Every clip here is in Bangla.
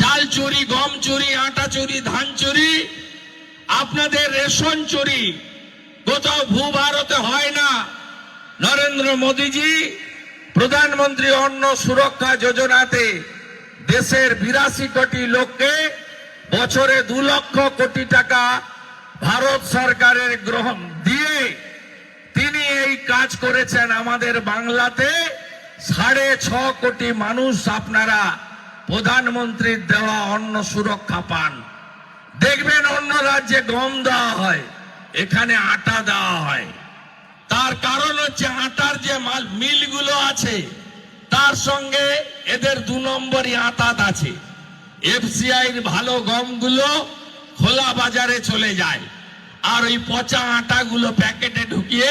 চাল চুরি, গম চুরি, আটা চুরি, ধান চুরি, আপনাদের রেশন চুরি। কোথাও ভূ ভারতে হয় না। নরেন্দ্র মোদীজি, প্রধানমন্ত্রী অন্ন সুরক্ষা যোজনাতে দেশের বিরাশি কোটি লোককে বছরে দু লক্ষ কোটি টাকা ভারত সরকারের গ্রহণ দিয়ে তিনি এই কাজ করেছেন। আমাদের বাংলাতে সাড়ে ছ কোটি মানুষ আপনারা প্রধানমন্ত্রীর দেওয়া অন্ন সুরক্ষা পান। দেখবেন অন্য রাজ্যে গম দেওয়া হয়, এখানে আটা দেওয়া হয়। তার কারণ হচ্ছে আটার যে মাল, মিলগুলো আছে, তার সঙ্গে এদের দু নম্বরই আতাত আছে। এফসিআই ভালো গমগুলো খোলা বাজারে চলে যায়, আর ওই পচা আটাগুলো প্যাকেটে ঢুকিয়ে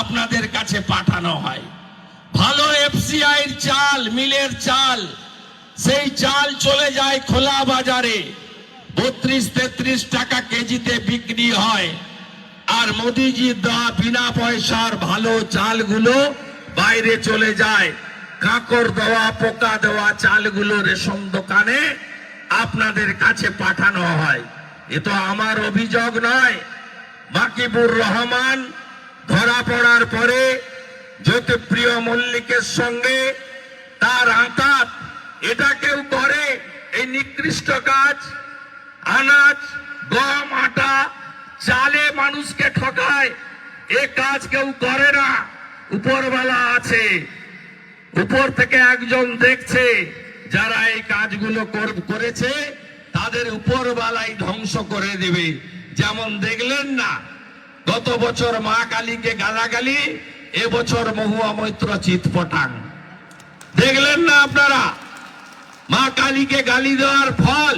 আপনাদের কাছে পাঠানো হয়। ভালো এফসিআই চাল, মিলের চাল সেই চাল চলে যায় খোলা বাজারে। বত্রিশ তেত্রিশ টাকা কেজিতে বিক্রি হয়। আর মোদিজি দেওয়া বিনা পয়সার ভালো চালগুলো বাইরে চলে যায়। কাঁকর দেওয়া, পোকা দেওয়া চালগুলো রেশন দোকানে আপনাদের কাছে পাঠানো হয়। এ তো আমার অভিযোগ নয়। মাকিবুর রহমান ধরা পড়ার পরে জ্যোতিপ্রিয় মল্লিকের সঙ্গে তার আঁতাত এটা কেউ করে? এই নিকৃষ্ট কাজ, আনাজ, গম, আটা চালে মানুষকে ঠকায়, এ কাজ কেউ করে না। উপরওয়ালা আছে। উপর থেকে একজন দেখছে, যারা এই কাজগুলো কর- করেছে, তাদের উপরওয়ালাই ধ্বংস করে দেবে। যেমন দেখলেন না, গত বছর মা কালীকে গালাগালি এবছর মহুয়া মৈত্র চিৎপটাং। দেখলেন না আপনারা? মা কালীকে গালি দেওয়ার ফল